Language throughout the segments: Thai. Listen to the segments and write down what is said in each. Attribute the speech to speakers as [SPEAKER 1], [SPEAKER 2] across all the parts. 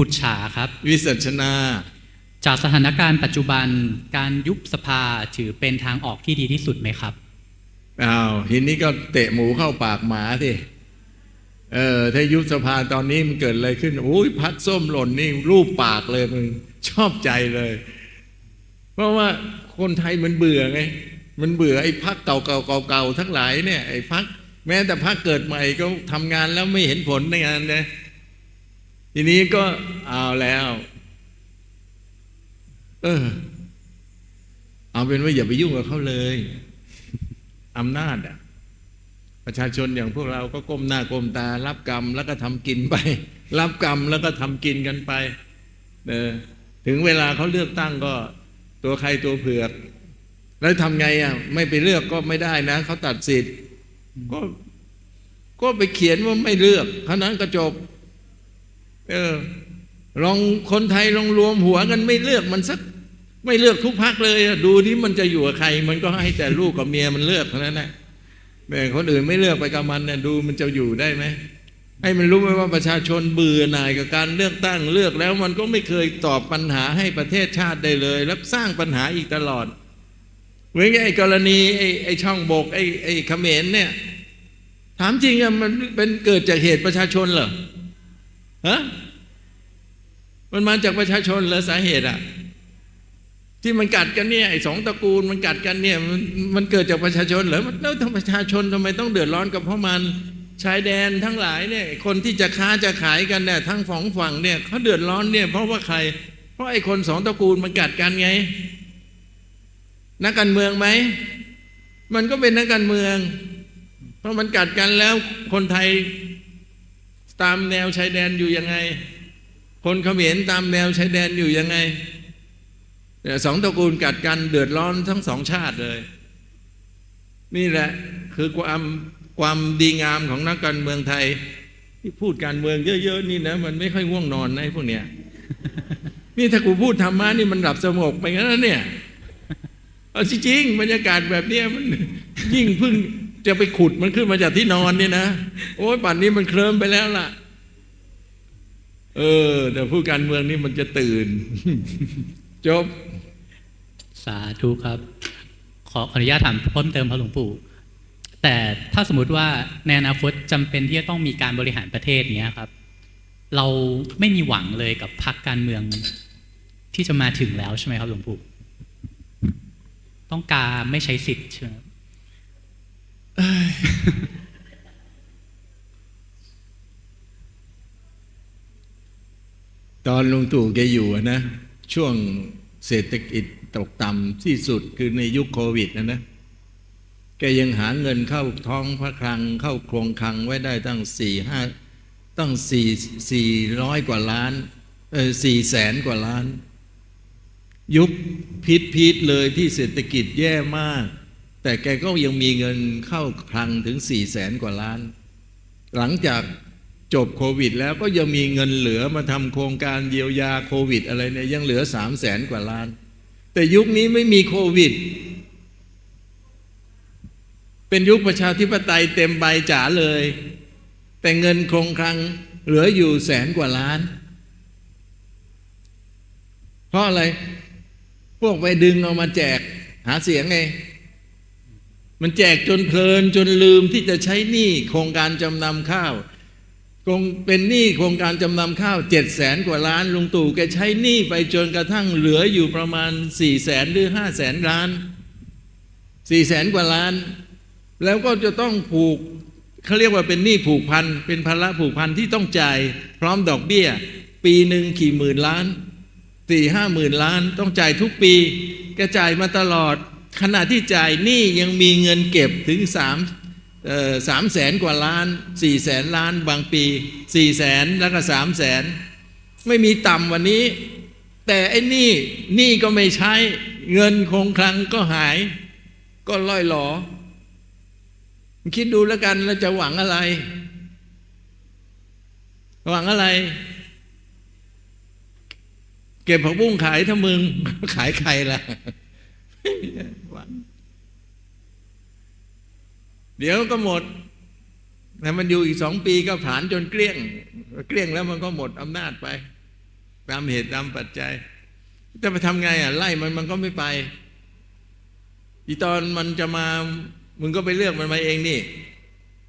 [SPEAKER 1] ปุจฉาครับ
[SPEAKER 2] วิสัชนา
[SPEAKER 1] จากสถานการณ์ปัจจุบันการยุบสภาถือเป็นทางออกที่ดีที่สุดไหมครับ
[SPEAKER 2] อ้าวทีนี้ก็เตะหมูเข้าปากหมาสิเออถ้ายุบสภาตอนนี้มันเกิดอะไรขึ้นโอ้ยพัดส้มหล่นนี่รูปปากเลยมึงชอบใจเลย เพราะว่าคนไทยมันเบื่อไงมันเบื่อไอ้พักเก่าๆเก่าๆทั้งหลายเนี่ยไอ้พักแม้แต่พักเกิดใหม่ก็ทำงานแล้วไม่เห็นผลในงานนะ ทีนี้ก็เอาแล้ว เออ เอาเป็นว่าอย่าไปยุ่งกับเขาเลยอำนาจอะ ประชาชนอย่างพวกเราก็ก้มหน้าก้มตา รับกรรมแล้วก็ทำกินไป รับกรรมแล้วก็ทำกินกันไป เออ ถึงเวลาเขาเลือกตั้งก็ ตัวใครตัวเผือก แล้วทำไงอะ ไม่ไปเลือกก็ไม่ได้นะเขาตัดสิทธิ์ก็ก็ไปเขียนว่าไม่เลือกเท่านั้นก็จบ เออ ลองคนไทยลองรวมหัวกันไม่เลือกมันสัก ไม่เลือกทุกพักเลยดูที่มันจะอยู่กับใคร มันก็ให้แต่ลูกกับเมียมันเลือกเท่านั้นแหละแต่คนอื่นไม่เลือกไปกับมันเนี่ยดูมันจะอยู่ได้ไหมให้มันรู้ไหมว่าประชาชนเบื่อหน่ายกับการเลือกตั้งเลือกแล้วมันก็ไม่เคยตอบปัญหาให้ประเทศชาติได้เลย แล้วสร้างปัญหาอีกตลอดเหมือนไอ้กรณีไอ้ไอ้ช่องโบกไอ้ไอ้เขมรเนี่ย ถามจริงอะมันเป็นเกิดจากเหตุประชาชนเหรอ ฮะมันมาจากประชาชนเหรอสาเหตุอะที่มันกัดกันเนี่ยไอ้สองตระกูลมันกัดกันเนี่ยมันมันเกิดจากประชาชนเหรอมันแล้วทำประชาชนทำไมต้องเดือดร้อนกับเพราะมันชายแดนทั้งหลายเนี่ยคนที่จะค้าจะขายกันเนี่ยทั้งสองฝั่งเนี่ยเขาเดือดร้อนเนี่ยเพราะว่าใคร เพราะไอ้คนสองตระกูลมันกัดกันไง นักการเมืองไหมมันก็เป็นนักการเมือง เพราะมันกัดกันแล้วคนไทย ตามแนวชายแดนอยู่ยังไง คนเขมรตามแนวชายแดนอยู่ยังไงสองตระกูลกัดกันเดือดร้อนทั้งสองชาติเลย นี่แหละคือความความดีงามของนักการเมืองไทย ที่พูดการเมืองเยอะๆนี่นะมันไม่ค่อยง่วงนอนนะพวกเนี้ยนี่ถ้ากูพูดธรรมะนี่มันหลับสงบไปงั้นเนี่ยเอาจริงๆบรรยากาศแบบเนี้ยมันยิ่งพึ่ง จะไปขุดมันขึ้นมาจากที่นอนนี่นะ โอ้ยป่านนี้มันเคลิ้มไปแล้วล่ะ เออ แต่ผู้การเมืองนี่มันจะตื่น จบ
[SPEAKER 1] สาธุครับ ขอขอนุญาตถามเพิ่มเติมพระหลวงปู่ แต่ถ้าสมมติว่าในอนาคตจำเป็นที่จะต้องมีการบริหารประเทศเนี้ยครับ เราไม่มีหวังเลยกับพรรคการเมืองที่จะมาถึงแล้วใช่ไหมครับหลวงปู่ต้องการไม่ใช้สิทธิ์ใช่ไหม
[SPEAKER 2] ตอนลุงตู่แกอยู่นะ ช่วงเศรษฐกิจตกต่ำที่สุดคือในยุคโควิดนะนะแกยังหาเงินเข้าท้องพระคลังเข้าโครงคลังไว้ได้ตั้งสี่ห้าตั้งสี่สี่ร้อยกว่าล้านเออสี่แสนกว่าล้าน ยุคพิษพิษเลยที่เศรษฐกิจแย่มาก แต่แกก็ยังมีเงินเข้าคลังถึงสี่แสนกว่าล้าน หลังจากจบโควิด แล้วก็ยังมีเงินเหลือมาทำโครงการเยียวยาโควิด อะไรเนี่ยยังเหลือสามแสนกว่าล้าน แต่ยุคนี้ไม่มีโควิด เป็นยุคประชาธิปไตยเต็มใบจ๋าเลย แต่เงินคงคลังเหลืออยู่แสนกว่าล้าน เพราะอะไร พวกไปดึงเอามาแจกหาเสียงไง มันแจกจนเพลินจนลืมที่จะใช้หนี้โครงการจำนำข้าวคงเป็นหนี้โครงการจำนำข้าวเจ็ดแสนกว่าล้านลุงตู่แกใช้หนี้ไปจนกระทั่งเหลืออยู่ประมาณสี่แสนหรือห้าแสนล้านสี่แสนกว่าล้าน แล้วก็จะต้องผูกเขาเรียกว่าเป็นหนี้ผูกพันเป็นภาระผูกพันที่ต้องจ่ายพร้อมดอกเบี้ย ปีหนึ่งกี่หมื่นล้านสี่ห้าหมื่นล้าน ต้องจ่ายทุกปีแกจ่ายมาตลอด ขณะที่จ่ายหนี้ยังมีเงินเก็บถึงสามสามแสนกว่าล้านสี่แสนล้านบางปีสี่แสนแล้วก็สามแสนไม่มีต่ำวันนี้ แต่ไอ้นี่นี่ก็ไม่ใช้เงินคงคลังก็หาย ก็ล่อยหลอคิดดูแล้วกันเราจะหวังอะไร หวังอะไร เก็บผักบุ้งขายถ้ามึงขายใครล่ะไม่มีห วังเดี๋ยวก็หมดแต่มันอยู่อีกสองปีก็ผ่านจนเกลี้ยง เกลี้ยงแล้วมันก็หมดอำนาจไป ตามเหตุตามปัจจัยจะไปทำไงอะไล่มันมันก็ไม่ไป อีตอนมันจะมามึงก็ไปเลือกมันมาเองนี่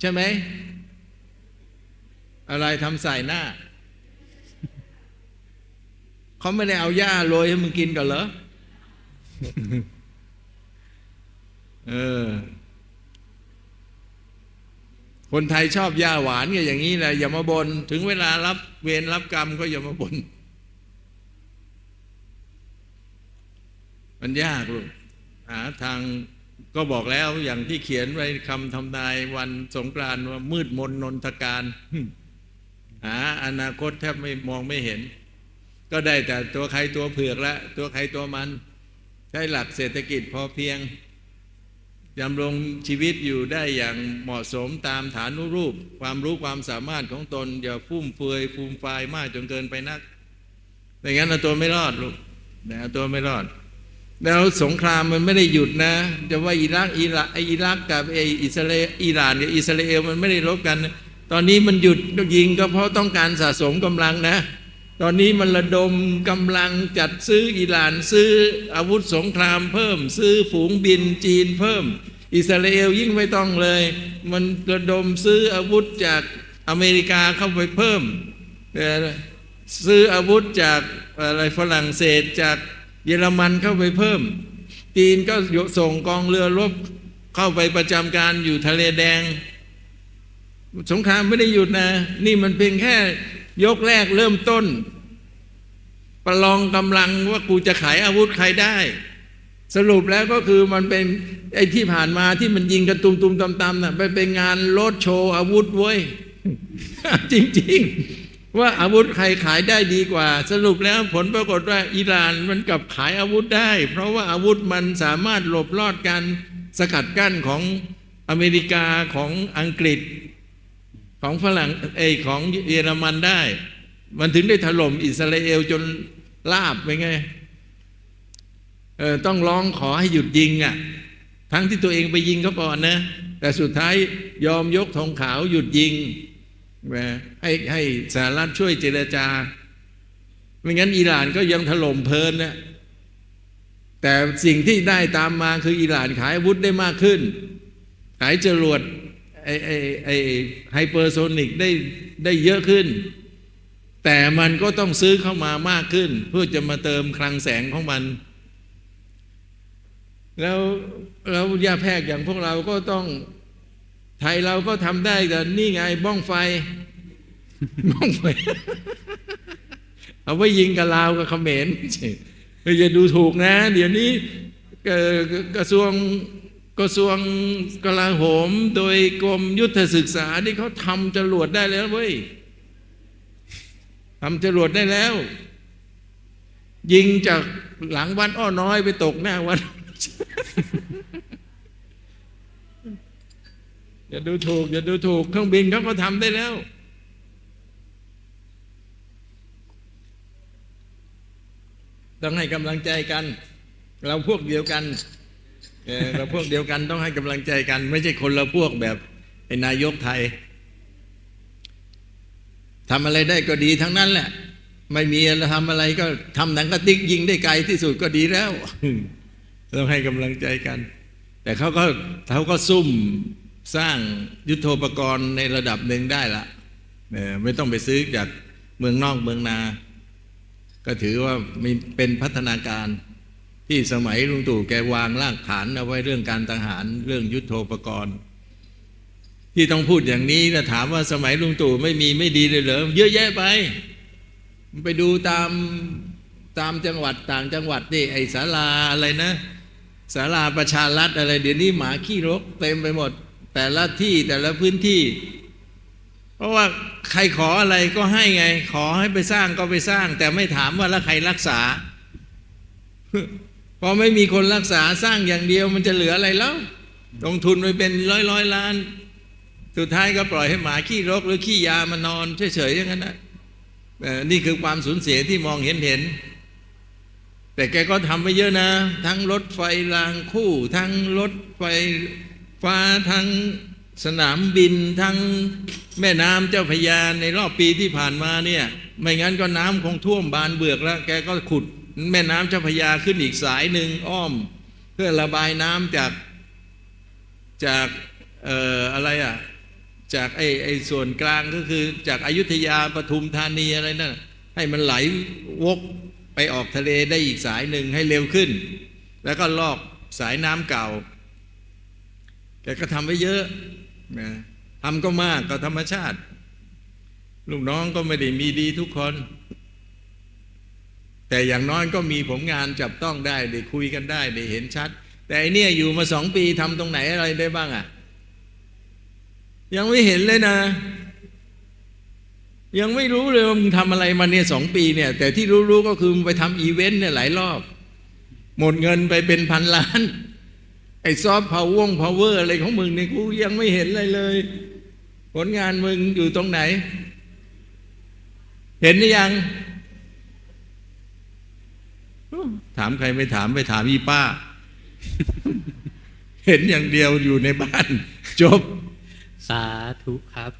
[SPEAKER 2] ใช่ไหม อะไรทำใส่หน้า เขาไม่ได้เอาหญ้าโรยให้มึงกินก่อนเหรอ เออ คนไทยชอบหญ้าหวานก็อย่างนี้แหละอย่ามาบน ถึงเวลารับเวรรับกรรมก็อย่ามาบน่นมันยากลูกหาทางก็บอกแล้วอย่างที่เขียนไว้คำทำนายวันสงกรานต์ว่ามืดมนนนทการหาอนาคตแทบไม่มองไม่เห็น ก็ได้แต่ตัวใครตัวเผือกละ ตัวใครตัวมัน ใช้หลักเศรษฐกิจพอเพียง ดำรงชีวิตอยู่ได้อย่างเหมาะสมตามฐานุรูป ความรู้ความสามารถของตน อย่าฟุ่มเฟือยฟูมฟายมากจนเกินไปนักไม่งั้นเอาตัวไม่รอดลูกนะเอาตัวไม่รอด แล้วสงครามมันไม่ได้หยุดนะ จะว่าอิรักอิรักไออิรักกับไออิสราเอลอิหร่านกับอิสราเอลมันไม่ได้รบกัน ตอนนี้มันหยุดยิงก็เพราะต้องการสะสมกำลังนะ ตอนนี้มันระดมกำลังจัดซื้ออิหร่านซื้ออาวุธสงครามเพิ่ม ซื้อฝูงบินจีนเพิ่ม อิสราเอลยิ่งไม่ต้องเลย มันระดมซื้ออาวุธจากอเมริกาเข้าไปเพิ่ม ซื้ออาวุธจากอะไรฝรั่งเศสจากเยอรมันเข้าไปเพิ่ม จีนก็ส่งกองเรือรบเข้าไปประจำการอยู่ทะเลแดง สงครามไม่ได้หยุดนะ นี่มันเพียงแค่ ยกแรกเริ่มต้น ประลองกำลังว่ากูจะขายอาวุธใครได้ สรุปแล้วก็คือมันเป็นไอ้ที่ผ่านมาที่มันยิงกันตุมตุมตำตำน่ะไปเป็นงานโลดโชว์อาวุธเว้ย จริง ๆ ว่าอาวุธใครขายได้ดีกว่า สรุปแล้วผลปรากฏว่าอิหร่านมันกลับขายอาวุธได้ เพราะว่าอาวุธมันสามารถหลบลอดการสกัดกั้นของอเมริกาของอังกฤษ ของฝรั่งเอของเยอรมันได้ มันถึงได้ถล่มอิสราเอลจนลาบไปไงเออต้องร้องขอให้หยุดยิงอะ ทั้งที่ตัวเองไปยิงเขาก่อนนะ แต่สุดท้ายยอมยกธงขาวหยุดยิงให้ให้สหรัฐช่วยเจรจา ไม่งั้นอิหร่านก็ยังถล่มเพลินนะแต่สิ่งที่ได้ตามมาคืออิหร่านขายอาวุธได้มากขึ้น ขายจรวด ไอไอไอไฮเปอร์โซนิกได้ได้เยอะขึ้น แต่มันก็ต้องซื้อเข้ามามากขึ้น เพื่อจะมาเติมคลังแสงของมัน แล้วแล้วยาแพทย์อย่างพวกเราก็ต้อง ไทยเราก็ทำได้แต่นี่ไงบ้องไฟ บ้องไฟ เอาไว้ยิงกับลาวกับเขมรอย่าดูถูกนะ เดี๋ยวนี้กระทรวง กระทรวงกลาโหมโดยกรมยุทธศึกษาที่เขาทำจรวดได้แล้วเว้ยทำจรวดได้แล้ว ยิงจากหลังวัดอ้อน้อยไปตกหน้าวัดอย่าดูถูกอย่าดูถูกเครื่องบินเขาก็ทำได้แล้ว ต้องให้กำลังใจกัน เราพวกเดียวกัน เราพวกเดียวกันต้องให้กำลังใจกัน ไม่ใช่คนละพวกแบบไอ้นายกไทยทำอะไรได้ก็ดีทั้งนั้นแหละ ไม่มีอะไรทำอะไรก็ทำหนังกระติกยิงได้ไกลที่สุดก็ดีแล้วต้องให้กำลังใจกัน แต่เขาก็เขาก็ซุ่มสร้างยุทโธปกรณ์ในระดับหนึ่งได้ละไม่ต้องไปซื้อจากเมืองนอกเมืองนา ก็ถือว่ามีเป็นพัฒนาการ ที่สมัยลุงตู่แกวางรากฐานเอาไว้เรื่องการทหารเรื่องยุทโธปกรณ์ ที่ต้องพูดอย่างนี้นะถามว่าสมัยลุงตู่ไม่มีไม่ดีเลยเหรอเยอะแยะไป ไปดูตามตามจังหวัดต่างจังหวัดนี่ไอศาลาอะไรนะศาลาประชารัฐอะไร เดี๋ยวนี้หมาขี้รกเต็มไปหมด แต่ละที่แต่ละพื้นที่ เพราะว่าใครขออะไรก็ให้ไง ขอให้ไปสร้างก็ไปสร้าง แต่ไม่ถามว่าแล้วใครรักษา อไม่มีคนรักษาสร้างอย่างเดียวมันจะเหลืออะไรแล้วลงทุนไปเป็นร้อยร้อยล้าน สุดท้ายก็ปล่อยให้หมาขี้รกหรือขี้ยามานอนเฉยๆอย่างนั้นนะนี่คือความสูญเสียที่มองเห็นเห็น แต่แกก็ทำไปเยอะนะ ทั้งรถไฟรางคู่ ทั้งรถไฟฟ้าทั้งสนามบิน ทั้งแม่น้ำเจ้าพยาในรอบปีที่ผ่านมาเนี่ย ไม่งั้นก็น้ำคงท่วมบานเบือกแล้ว แกก็ขุด แม่น้ำเจ้าพยาขึ้นอีกสายหนึ่งอ้อม เพื่อระบายน้ำจากจากเอ่ออะไรอะจากไอ้ไอ้ส่วนกลางก็คือจากอายุทยาปทุมธานีอะไรนั่นให้มันไหลวกไปออกทะเลได้อีกสายหนึ่งให้เร็วขึ้น แล้วก็ลอกสายน้ำเก่าแกก็ทำไว้เยอะนะทำก็มากก็ธรรมชาติ ลูกน้องก็ไม่ได้มีดีทุกคน แต่อย่างน้อยก็มีผลงานจับต้องได้ได้คุยกันได้ได้เห็นชัด แต่อันนี่ยอยู่มาสองปีทำตรงไหนอะไรได้บ้างอะ่ะ ยังไม่เห็นเลยนะ ยังไม่รู้เลยว่ามึงทำอะไรมาเนี่ยสองปีเนี่ย แต่ที่รู้ๆก็คือมึงไปทำอีเวนต์เนี่ยหลายรอบ หมดเงินไปเป็นพันล้าน ไอ้ซอฟต์พาววงพาวเวอร์อะไรของมึงเนี่ยกูยังไม่เห็นอะไรเลย ผลงานมึงอยู่ตรงไหน เห็นหรือยัง ถามใครไม่ถามไปถามอีป้า เห็นอย่างเดียวอยู่ในบ้าน จบ
[SPEAKER 1] สาธุครับ